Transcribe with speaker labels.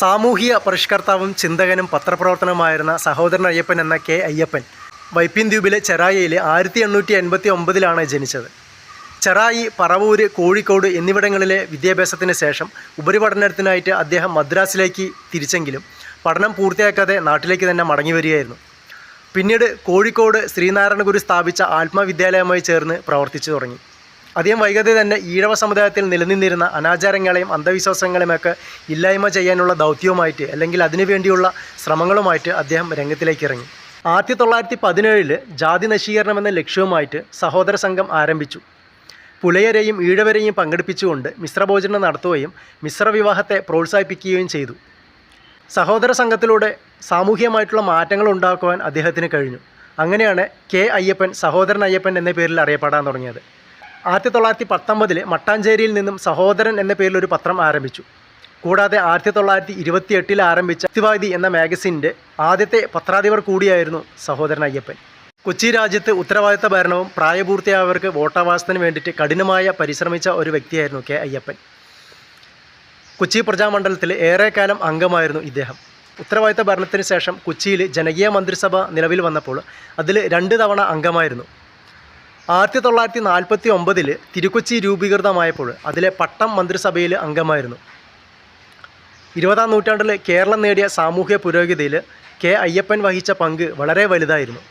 Speaker 1: സാമൂഹിക പരിഷ്കർത്താവും ചിന്തകനും പത്രപ്രവർത്തനവുമായിരുന്ന സഹോദരൻ അയ്യപ്പൻ എന്ന കെ അയ്യപ്പൻ വൈപ്പിൻ ദ്വീപിലെ ചെറായിയിലെ ആയിരത്തി എണ്ണൂറ്റി എൺപത്തി ഒമ്പതിലാണ് ജനിച്ചത്. ചെറായി പറവൂര് കോഴിക്കോട് എന്നിവിടങ്ങളിലെ വിദ്യാഭ്യാസത്തിന് ശേഷം ഉപരിപഠനത്തിനായിട്ട് അദ്ദേഹം മദ്രാസിലേക്ക് തിരിച്ചെങ്കിലും പഠനം പൂർത്തിയാക്കാതെ നാട്ടിലേക്ക് തന്നെ മടങ്ങി വരികയായിരുന്നു. പിന്നീട് കോഴിക്കോട് ശ്രീനാരായണഗുരു സ്ഥാപിച്ച ആത്മവിദ്യാലയമായി ചേർന്ന് പ്രവർത്തിച്ചു തുടങ്ങി. അധികം വൈകാതെ തന്നെ ഈഴവ സമുദായത്തിൽ നിലനിന്നിരുന്ന അനാചാരങ്ങളെയും അന്ധവിശ്വാസങ്ങളെയുമൊക്കെ ഇല്ലായ്മ ചെയ്യാനുള്ള ദൗത്യവുമായിട്ട് അല്ലെങ്കിൽ അതിനുവേണ്ടിയുള്ള ശ്രമങ്ങളുമായിട്ട് അദ്ദേഹം രംഗത്തിലേക്ക് ഇറങ്ങി. ആയിരത്തി തൊള്ളായിരത്തി പതിനേഴിൽ ജാതി നശീകരണം എന്ന ലക്ഷ്യവുമായിട്ട് സഹോദര സംഘം ആരംഭിച്ചു. പുലയരെയും ഈഴവരെയും പങ്കെടുപ്പിച്ചുകൊണ്ട് മിശ്രഭോജനം നടത്തുകയും മിശ്രവിവാഹത്തെ പ്രോത്സാഹിപ്പിക്കുകയും ചെയ്തു. സഹോദര സംഘത്തിലൂടെ സാമൂഹികമായിട്ടുള്ള മാറ്റങ്ങൾ ഉണ്ടാക്കുവാൻ അദ്ദേഹത്തിന് കഴിഞ്ഞു. അങ്ങനെയാണ് കെ അയ്യപ്പൻ സഹോദരൻ അയ്യപ്പൻ എന്ന പേരിൽ അറിയപ്പെടാൻ തുടങ്ങിയത്. ആയിരത്തി തൊള്ളായിരത്തി പത്തൊമ്പതിൽ മട്ടാഞ്ചേരിയിൽ നിന്നും സഹോദരൻ എന്ന പേരിൽ ഒരു പത്രം ആരംഭിച്ചു. കൂടാതെ ആയിരത്തി തൊള്ളായിരത്തി ഇരുപത്തി എട്ടിൽ ആരംഭിച്ച വ്യക്തിവാദി എന്ന മാഗസിന്റെ ആദ്യത്തെ പത്രാധിപർ കൂടിയായിരുന്നു സഹോദരൻ അയ്യപ്പൻ. കൊച്ചി രാജ്യത്ത് ഉത്തരവാദിത്ത ഭരണവും പ്രായപൂർത്തിയായവർക്ക് വോട്ടവകാശത്തിന് വേണ്ടിയിട്ട് കഠിനമായ പരിശ്രമിച്ച ഒരു വ്യക്തിയായിരുന്നു കെ അയ്യപ്പൻ. കൊച്ചി പ്രജാമണ്ഡലത്തിൽ ഏറെക്കാലം അംഗമായിരുന്നു ഇദ്ദേഹം. ഉത്തരവാദിത്ത ഭരണത്തിന് ശേഷം കൊച്ചിയിൽ ജനകീയ മന്ത്രിസഭ നിലവിൽ വന്നപ്പോൾ അതിൽ രണ്ട് തവണ അംഗമായിരുന്നു. ആയിരത്തി തൊള്ളായിരത്തി നാൽപ്പത്തി ഒമ്പതിൽ തിരുക്കൊച്ചി രൂപീകൃതമായപ്പോൾ അതിലെ പട്ടം മന്ത്രിസഭയിൽ അംഗമായിരുന്നു. ഇരുപതാം നൂറ്റാണ്ടിൽ കേരളം നേടിയ സാമൂഹ്യ പുരോഗതിയിൽ കെ അയ്യപ്പൻ വഹിച്ച പങ്ക് വളരെ വലുതായിരുന്നു.